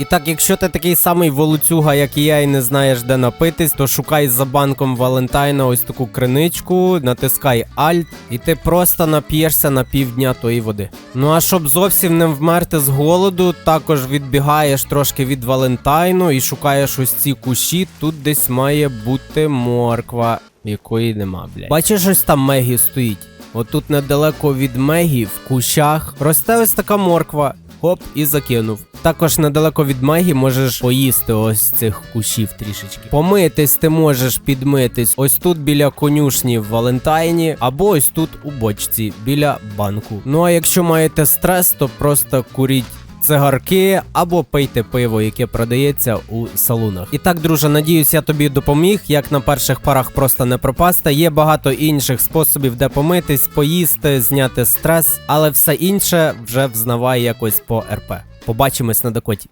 І так, якщо ти такий самий волоцюга, як і я, і не знаєш, де напитись, то шукай за банком Валентайна ось таку криничку, натискай Alt, і ти просто нап'єшся на півдня тої води. Ну а щоб зовсім не вмерти з голоду, також відбігаєш трошки від Валентайну і шукаєш ось ці кущі. Тут десь має бути морква, якої нема, блядь. Бачиш, ось там Мегі стоїть. Отут недалеко від Мегі в кущах росте ось така морква. Хоп, і закинув. Також недалеко від магії можеш поїсти ось цих кущів трішечки. Помитись ти можеш підмитись ось тут біля конюшні в Валентайні, або ось тут у бочці біля банку. Ну а якщо маєте стрес, то просто куріть цигарки або пийте пиво, яке продається у салунах. І так, друже, надіюсь, я тобі допоміг. Як на перших парах просто не пропасти. Є багато інших способів, де помитись, поїсти, зняти стрес, але все інше вже взнавай якось по РП. Побачимось на докоті.